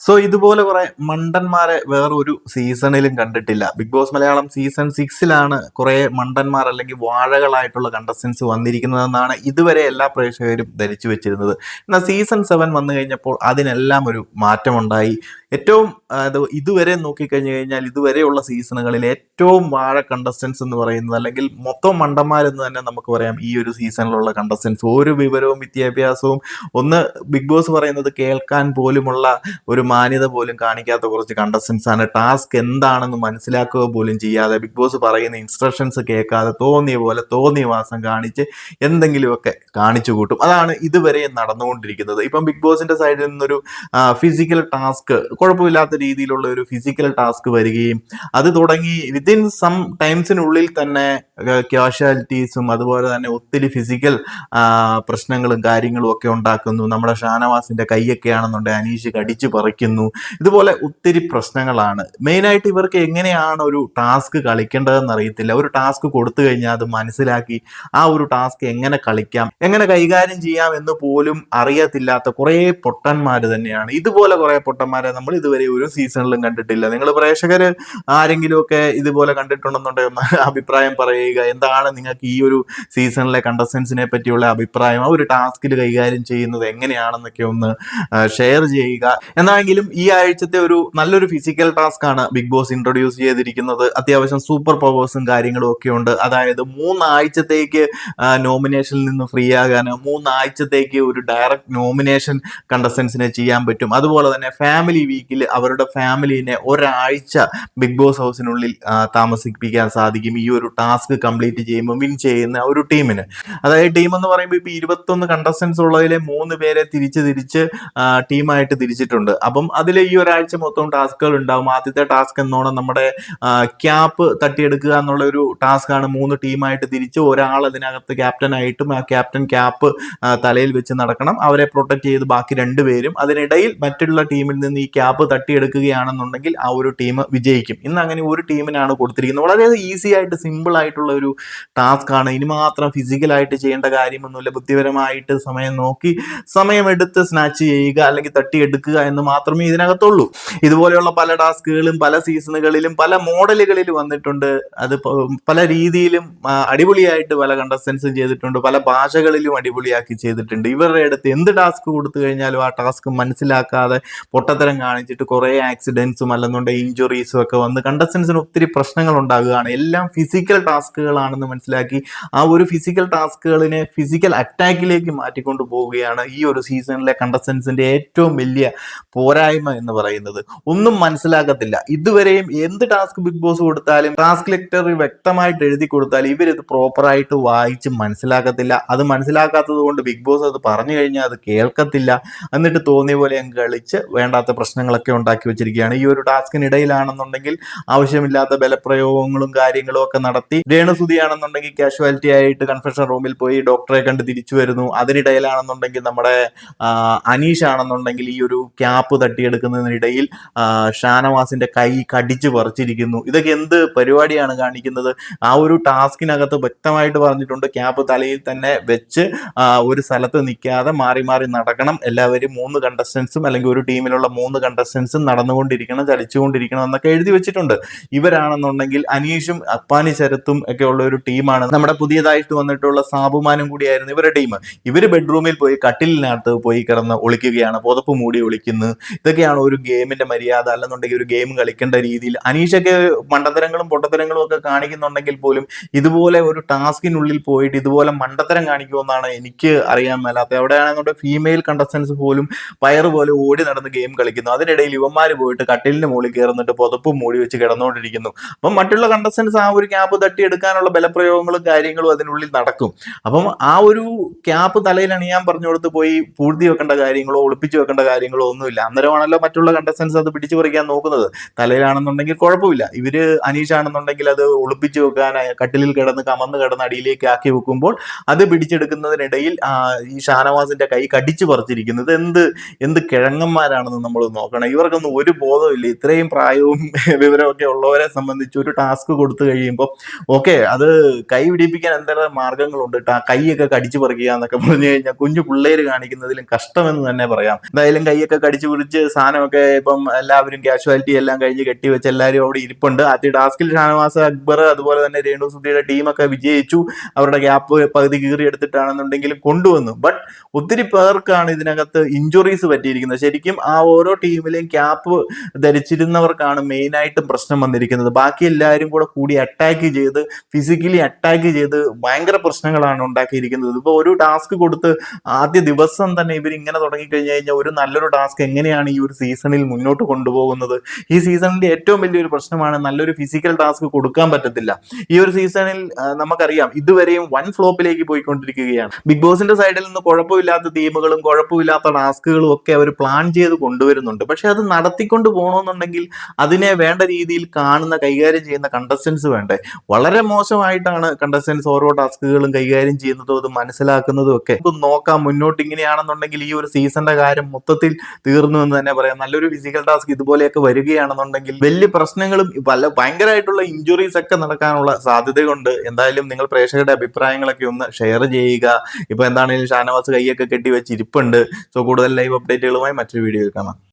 So ഇതുപോലെ കുറെ മണ്ടന്മാരെ വേറൊരു സീസണിലും കണ്ടിട്ടില്ല. ബിഗ് ബോസ് മലയാളം സീസൺ സിക്സിലാണ് കുറെ മണ്ടന്മാർ അല്ലെങ്കിൽ വാഴകളായിട്ടുള്ള കണ്ടസ്റ്റൻസ് വന്നിരിക്കുന്നതെന്നാണ് ഇതുവരെ എല്ലാ പ്രേക്ഷകരും ധരിച്ചു വെച്ചിരുന്നത്. എന്നാൽ സീസൺ സെവൻ വന്നു കഴിഞ്ഞപ്പോൾ അതിനെല്ലാം ഒരു മാറ്റമുണ്ടായി. ഏറ്റവും ഇതുവരെ നോക്കിക്കഴിഞ്ഞു കഴിഞ്ഞാൽ ഇതുവരെയുള്ള സീസണുകളിൽ ഏറ്റവും വാഴ കണ്ടസ്റ്റൻസ് എന്ന് പറയുന്നത് അല്ലെങ്കിൽ മൊത്തം മണ്ടന്മാരെന്ന് തന്നെ നമുക്ക് പറയാം ഈ ഒരു സീസണിലുള്ള കണ്ടസ്റ്റൻസ് ഒരു വിവരവും വിദ്യാഭ്യാസവും. ഒന്ന് ബിഗ് ബോസ് പറയുന്നത് കേൾക്കാൻ പോലുമുള്ള ഒരു മാന്യത പോലും കാണിക്കാത്ത കുറച്ച് കണ്ടസ്റ്റൻസ് ആണ്. ടാസ്ക് എന്താണെന്ന് മനസ്സിലാക്കുക പോലും ചെയ്യാതെ ബിഗ് ബോസ് പറയുന്ന ഇൻസ്ട്രക്ഷൻസ് കേൾക്കാതെ തോന്നിയ പോലെ തോന്നിയ വാസം കാണിച്ച് എന്തെങ്കിലുമൊക്കെ കാണിച്ചു കൂട്ടും. അതാണ് ഇതുവരെ നടന്നുകൊണ്ടിരിക്കുന്നത്. ഇപ്പം ബിഗ് ബോസിന്റെ സൈഡിൽ നിന്നൊരു ഫിസിക്കൽ ടാസ്ക് കുഴപ്പമില്ലാത്ത രീതിയിലുള്ള ഒരു ഫിസിക്കൽ ടാസ്ക് വരികയും അത് തുടങ്ങി വിത്തിൻ സം ടൈംസിനുള്ളിൽ തന്നെ ക്യാഷ്വാലിറ്റീസും അതുപോലെ തന്നെ ഒത്തിരി ഫിസിക്കൽ പ്രശ്നങ്ങളും കാര്യങ്ങളും ഒക്കെ ഉണ്ടാക്കുന്നു. നമ്മുടെ ഷാനവാസിന്റെ കൈയൊക്കെ ആണെന്നുണ്ടെങ്കിൽ അനീഷ് കടിച്ചു പറിക്കുന്നു ഇതുപോലെ ഒത്തിരി പ്രശ്നങ്ങളാണ്. മെയിനായിട്ട് ഇവർക്ക് എങ്ങനെയാണ് ഒരു ടാസ്ക് കളിക്കേണ്ടതെന്ന് അറിയത്തില്ല. ഒരു ടാസ്ക് കൊടുത്തു കഴിഞ്ഞാൽ അത് മനസ്സിലാക്കി ആ ഒരു ടാസ്ക് എങ്ങനെ കളിക്കാം എങ്ങനെ കൈകാര്യം ചെയ്യാം എന്ന് പോലും അറിയത്തില്ലാത്ത കുറേ പൊട്ടന്മാർ തന്നെയാണ്. ഇതുപോലെ കുറേ പൊട്ടന്മാരെ നമ്മൾ ഇതുവരെ ഒരു സീസണിലും കണ്ടിട്ടില്ല. നിങ്ങൾ പ്രേക്ഷകർ ആരെങ്കിലുമൊക്കെ ഇതുപോലെ കണ്ടിട്ടുണ്ടെന്നുണ്ടെങ്കിൽ അഭിപ്രായം പറയുക. എന്താണ് നിങ്ങൾക്ക് ഈ ഒരു സീസണിലെ കണ്ടസ്റ്റൻസിനെ പറ്റിയുള്ള അഭിപ്രായം? ആ ഒരു ടാസ്കിൽ കൈകാര്യം ചെയ്യുന്നത് എങ്ങനെയാണെന്നൊക്കെ ഒന്ന് ഷെയർ ചെയ്യുക. എന്നാണെങ്കിലും ഈ ആഴ്ചത്തെ ഒരു നല്ലൊരു ഫിസിക്കൽ ടാസ്ക് ആണ് ബിഗ് ബോസ് ഇൻട്രൊഡ്യൂസ് ചെയ്തിരിക്കുന്നത്. അത്യാവശ്യം സൂപ്പർ പവേഴ്സും കാര്യങ്ങളും ഒക്കെ ഉണ്ട്. അതായത് മൂന്നാഴ്ചത്തേക്ക് നോമിനേഷനിൽ നിന്ന് ഫ്രീ ആകാൻ മൂന്നാഴ്ചത്തേക്ക് ഒരു ഡയറക്റ്റ് നോമിനേഷൻ കണ്ടസ്റ്റൻസിനെ ചെയ്യാൻ പറ്റും. അതുപോലെ തന്നെ ഫാമിലി വീക്കിൽ അവരുടെ ഫാമിലിനെ ഒരാഴ്ച ബിഗ് ബോസ് ഹൗസിനുള്ളിൽ താമസിപ്പിക്കാൻ സാധിക്കും. ഈ ഒരു ടാസ്ക് കംപ്ലീറ്റ് ചെയ്യുമ്പോൾ വിൻ ചെയ്യുന്ന ഒരു ടീമിന് അതായത് ടീം എന്ന് പറയുമ്പോൾ ഇപ്പൊ ഇരുപത്തൊന്ന് കണ്ടസ്റ്റൻസ് ഉള്ളതിലെ മൂന്ന് പേരെ തിരിച്ച് തിരിച്ച് ടീമായിട്ട് തിരിച്ചിട്ടുണ്ട്. അപ്പം അതിൽ ഈ ഒരാഴ്ച മൊത്തം ടാസ്കുകൾ ഉണ്ടാവും. ആദ്യത്തെ ടാസ്ക് എന്നോണം നമ്മുടെ ക്യാപ്പ് തട്ടിയെടുക്കുക എന്നുള്ള ഒരു ടാസ്ക് ആണ് മൂന്ന് ടീമായിട്ട് തിരിച്ച് ഒരാൾ അതിനകത്ത് ക്യാപ്റ്റൻ ആയിട്ടും ആ ക്യാപ്റ്റൻ ക്യാപ്പ് തലയിൽ വെച്ച് നടക്കണം. അവരെ പ്രൊട്ടക്ട് ചെയ്ത് ബാക്കി രണ്ടുപേരും അതിനിടയിൽ മറ്റുള്ള ടീമിൽ നിന്ന് ഈ ക്യാപ്പ് തട്ടിയെടുക്കുകയാണെന്നുണ്ടെങ്കിൽ ആ ഒരു ടീം വിജയിക്കും. ഇന്ന് അങ്ങനെ ഒരു ടീമിനാണ് കൊടുത്തിരിക്കുന്നത്. വളരെ ഈസി ആയിട്ട് സിമ്പിൾ ആയിട്ടുള്ള ഒരു ടാസ്ക് ആണ് ഇനി മാത്രം ഫിസിക്കലായിട്ട് ചെയ്യേണ്ട കാര്യമൊന്നുമില്ല. ബുദ്ധിപരമായിട്ട് സമയം നോക്കി സമയമെടുത്ത് സ്നാച്ച് ചെയ്യുക അല്ലെങ്കിൽ തട്ടിയെടുക്കുക എന്ന് മാത്രമേ ഇതിനകത്തുള്ളൂ. ഇതുപോലെയുള്ള പല ടാസ്കുകളും പല സീസണുകളിലും പല മോഡലുകളിൽ വന്നിട്ടുണ്ട്. അത് പല രീതിയിലും അടിപൊളിയായിട്ട് പല കണ്ടസ്റ്റൻസും ചെയ്തിട്ടുണ്ട്. പല ഭാഷകളിലും അടിപൊളിയാക്കി ചെയ്തിട്ടുണ്ട്. ഇവരുടെ അടുത്ത് എന്ത് ടാസ്ക് കൊടുത്തു കഴിഞ്ഞാലും ആ ടാസ്ക് മനസ്സിലാക്കാതെ പൊട്ടത്തരം കാണിച്ചിട്ട് കുറേ ആക്സിഡൻസും അല്ലെന്നുണ്ടെങ്കിൽ ഇഞ്ചുറീസും ഒക്കെ വന്ന് കണ്ടസ്റ്റൻസിന് ഒത്തിരി പ്രശ്നങ്ങൾ ഉണ്ടാകുകയാണ്. എല്ലാം ഫിസിക്കൽ ടാസ്കുകളാണെന്ന് മനസ്സിലാക്കി ആ ഒരു ഫിസിക്കൽ ടാസ്കുകളിനെ ഫിസിക്കൽ അറ്റാക്കിലേക്ക് മാറ്റിക്കൊണ്ട് പോവുകയാണ് ഈ ഒരു സീസണിലെ കണ്ടസ്റ്റൻസിന്റെ ഏറ്റവും വലിയ പോരായ്മ എന്ന് പറയുന്നത്. ഒന്നും മനസ്സിലാക്കത്തില്ല ഇതുവരെയും എന്ത് ടാസ്ക് ബിഗ് ബോസ് കൊടുത്താലും ടാസ്ക് ലെക്ടർ വ്യക്തമായിട്ട് എഴുതി കൊടുത്താൽ ഇവരിത് പ്രോപ്പറായിട്ട് വായിച്ച് മനസ്സിലാക്കത്തില്ല അത് മനസ്സിലാക്കാത്തത് കൊണ്ട് ബിഗ് ബോസ് അത് പറഞ്ഞു കഴിഞ്ഞാൽ അത് കേൾക്കത്തില്ല. എന്നിട്ട് തോന്നിയ പോലെ അങ്ങ് കളിച്ച് വേണ്ടാത്ത പ്രശ്നങ്ങളൊക്കെ ഉണ്ടാക്കി വെച്ചിരിക്കുകയാണ്. ഈ ഒരു ടാസ്കിനിടയിലാണെന്നുണ്ടെങ്കിൽ ആവശ്യമില്ലാത്ത ബലപ്രയോഗങ്ങളും കാര്യങ്ങളും ഒക്കെ നടത്തി രേണുസുതിയാണെന്നുണ്ടെങ്കിൽ കാഷ്വാലിറ്റി ആയിട്ട് കൺഫെഷൻ റൂമിൽ പോയി ഡോക്ടറെ കണ്ട് തിരിച്ചു വരുന്നു. അതിനിടയിലാണെന്നുണ്ടെങ്കിൽ നമ്മുടെ അനീഷ് ആണെന്നുണ്ടെങ്കിൽ ഈ ഒരു ക്യാപ്പ് തട്ടിയെടുക്കുന്നതിനിടയിൽ ഷാനവാസിന്റെ കൈ കടിച്ചു പറിച്ചിരിക്കുന്നു. ഇതൊക്കെ എന്ത് പരിപാടിയാണ് കാണിക്കുന്നത്? ആ ഒരു ടാസ്കിനകത്ത് വ്യക്തമായിട്ട് പറഞ്ഞിട്ടുണ്ട് ക്യാപ്പ് തലയിൽ തന്നെ വെച്ച് ഒരു സ്ഥലത്ത് നിൽക്കാതെ മാറി മാറി നടക്കണം. എല്ലാവരും മൂന്ന് കണ്ടസ്റ്റൻസും അല്ലെങ്കിൽ ഒരു ടീമിലുള്ള മൂന്ന് കണ്ടസ്റ്റൻസും നടന്നുകൊണ്ടിരിക്കണം ചലിച്ചുകൊണ്ടിരിക്കണം എന്നൊക്കെ എഴുതി വെച്ചിട്ടുണ്ട്. ഇവരാണെന്നുണ്ടെങ്കിൽ അനീഷും അപ്പാനി ശരത്തും ഒക്കെ ഉള്ള ഒരു ടീമാണ്. നമ്മുടെ പുതിയതായിട്ട് വന്നിട്ടുള്ള സാബുമാനും കൂടിയായിരുന്നു ഇവരുടെ ടീം. ഇവർ ബെഡ്റൂമിൽ പോയി കട്ടിലിനകത്ത് പോയി കിടന്ന് ഒളിക്കുകയാണ്. പുതപ്പ് മൂടി ഒളിക്കുന്നു. ഇതൊക്കെയാണ് ഒരു ഗെയിമിന്റെ മര്യാദ? അല്ലെന്നുണ്ടെങ്കിൽ ഒരു ഗെയിം കളിക്കേണ്ട രീതിയിൽ അനീഷൊക്കെ മണ്ടത്തരങ്ങളും പൊട്ടത്തരങ്ങളും ഒക്കെ കാണിക്കുന്നുണ്ടെങ്കിൽ പോലും ഇതുപോലെ ഒരു ടാസ്കിനുള്ളിൽ പോയിട്ട് ഇതുപോലെ മണ്ടത്തരം കാണിക്കുമെന്നാണ് എനിക്ക് അറിയാൻ മേലാത്ത എവിടെയാണെന്നുണ്ടെങ്കിൽ ഫീമെയിൽ കണ്ടസ്റ്റൻസ് പോലും പയർ പോലെ ഓടി നടന്ന് ഗെയിം കളിക്കുന്നു. അതിനിടയിൽ യുവന്മാർ പോയിട്ട് കട്ടിലിന്റെ മുകളിൽ കയറുന്നിട്ട് പുതപ്പ് മൂടി വെച്ച് കിടന്നുകൊണ്ടിരിക്കുന്നു. അപ്പം മറ്റുള്ള കണ്ടസ്റ്റൻസ് ആ ഒരു ക്യാപ്പ് തട്ടിയെടുക്കാനുള്ള ബലപ്രയോഗങ്ങളും കാര്യങ്ങളും അതിനുള്ളിൽ നടക്കും. അപ്പം ആ ഒരു ക്യാപ്പ് തലയിൽ അണിയാൻ പറഞ്ഞു കൊടുത്ത് പോയി പൂഴ്ത്തി വെക്കേണ്ട കാര്യങ്ങളോ ഒളിപ്പിച്ചു വെക്കേണ്ട കാര്യങ്ങളോ ഒന്നുമില്ല. അന്നേരമാണല്ലോ മറ്റുള്ള കണ്ടസ്റ്റൻസ് അത് പിടിച്ചു പറിക്കാൻ നോക്കുന്നത്. തലയിലാണെന്നുണ്ടെങ്കിൽ കുഴപ്പമില്ല. ഇവർ അനീഷാണെന്നുണ്ടെങ്കിൽ അത് ഒളിപ്പിച്ചു വെക്കാൻ കട്ടിലിൽ കിടന്ന് കമന്ന് കിടന്ന് അടിയിലേക്ക് ആക്കി വെക്കുമ്പോൾ അത് പിടിച്ചെടുക്കുന്നതിനിടയിൽ ഈ ഷാനവാസിന്റെ കൈ കടിച്ചു പറിച്ചിരിക്കുന്നത് എന്ത് എന്ത് കിഴങ്ങന്മാരാണെന്ന് നമ്മൾ നോക്കണം. ഇവർക്കൊന്നും ഒരു ബോധമില്ല ഇത്രയും പ്രായവും വിവരമൊക്കെ ഉള്ളവരെ സംബന്ധിച്ച് ഒരു ടാസ്ക് കൊടുത്തു കഴിയുമ്പോൾ ഓക്കെ അത് കൈ പിടിപ്പിക്കാൻ എന്തെല്ലാം മാർഗങ്ങളുണ്ട്? കൈയൊക്കെ കടിച്ചു പറിക്കുക എന്നൊക്കെ പറഞ്ഞു കഴിഞ്ഞാൽ കുഞ്ഞു പിള്ളേര് കാണിക്കുന്നതിലും കഷ്ടമെന്ന് തന്നെ പറയാം. എന്തായാലും കൈയൊക്കെ കടിച്ചു പിടി കുളിച്ച് സാധനമൊക്കെ ഇപ്പം എല്ലാവരും കാഷ്വാലിറ്റി എല്ലാം കഴിഞ്ഞ് കെട്ടിവെച്ച് എല്ലാവരും അവിടെ ഇരിപ്പുണ്ട്. ആദ്യ ടാസ്കിൽ ഷാനവാസ് അക്ബർ അതുപോലെ തന്നെ രേണു സുധിയുടെ ടീമൊക്കെ വിജയിച്ചു. അവരുടെ ഗ്യാപ്പ് പകുതി കീറിയെടുത്തിട്ടാണെന്നുണ്ടെങ്കിലും കൊണ്ടുവന്നു. ബട്ട് ഒത്തിരി പേർക്കാണ് ഇതിനകത്ത് ഇഞ്ചുറീസ് പറ്റിയിരിക്കുന്നത്. ശരിക്കും ആ ഓരോ ടീമിലെയും ക്യാപ്പ് ധരിച്ചിരുന്നവർക്കാണ് മെയിനായിട്ടും പ്രശ്നം വന്നിരിക്കുന്നത്. ബാക്കി എല്ലാവരും കൂടെ കൂടി അറ്റാക്ക് ചെയ്ത് ഫിസിക്കലി അറ്റാക്ക് ചെയ്ത് ഭയങ്കര പ്രശ്നങ്ങളാണ് ഉണ്ടാക്കിയിരിക്കുന്നത്. ഇപ്പോൾ ഒരു ടാസ്ക് കൊടുത്ത് ആദ്യ ദിവസം തന്നെ ഇവർ ഇങ്ങനെ തുടങ്ങിക്കഴിഞ്ഞു കഴിഞ്ഞാൽ ഒരു നല്ലൊരു ടാസ്ക് എങ്ങനെയാണ് ഈ ഒരു സീസണിൽ മുന്നോട്ട് കൊണ്ടുപോകുന്നത്. ഈ സീസണിന്റെ ഏറ്റവും വലിയൊരു പ്രശ്നമാണ് നല്ലൊരു ഫിസിക്കൽ ടാസ്ക് കൊടുക്കാൻ പറ്റത്തില്ല. ഈ ഒരു സീസണിൽ നമുക്കറിയാം ഇതുവരെയും വൺ ഫ്ലോപ്പിലേക്ക് പോയിക്കൊണ്ടിരിക്കുകയാണ്. ബിഗ് ബോസിന്റെ സൈഡിൽ നിന്ന് കുഴപ്പമില്ലാത്ത തീമുകളും കുഴപ്പമില്ലാത്ത ടാസ്കുകളും ഒക്കെ അവർ പ്ലാൻ ചെയ്ത് കൊണ്ടുവരുന്നുണ്ട്. പക്ഷെ അത് നടത്തിക്കൊണ്ട് പോകണമെന്നുണ്ടെങ്കിൽ അതിനെ വേണ്ട രീതിയിൽ കാണുന്ന കൈകാര്യം ചെയ്യുന്ന കണ്ടസ്റ്റൻസ് വേണ്ടേ? വളരെ മോശമായിട്ടാണ് കണ്ടസ്റ്റൻസ് ഓരോ ടാസ്കുകളും കൈകാര്യം ചെയ്യുന്നതും അത് മനസ്സിലാക്കുന്നതും ഒക്കെ. നോക്കാം മുന്നോട്ട് ഇങ്ങനെയാണെന്നുണ്ടെങ്കിൽ ഈ ഒരു സീസണിന്റെ കാര്യം മൊത്തത്തിൽ തീർന്നു എന്ന് തന്നെ പറയാം. നല്ലൊരു ഫിസിക്കൽ ടാസ്ക് ഇതുപോലെയൊക്കെ വരികയാണെന്നുണ്ടെങ്കിൽ വലിയ പ്രശ്നങ്ങളും പല ഭയങ്കരമായിട്ടുള്ള ഇഞ്ചുറീസ് ഒക്കെ നടക്കാനുള്ള സാധ്യതയുണ്ട്. എന്തായാലും നിങ്ങൾ പ്രേക്ഷകരുടെ അഭിപ്രായങ്ങളൊക്കെ ഒന്ന് ഷെയർ ചെയ്യുക. ഇപ്പൊ എന്താണെങ്കിലും ഷാനവാസ് കൈയൊക്കെ കെട്ടി വെച്ചിരിപ്പുണ്ട് സോ കൂടുതൽ ലൈവ് അപ്ഡേറ്റുകളുമായി മറ്റൊരു വീഡിയോയിൽ കാണാം.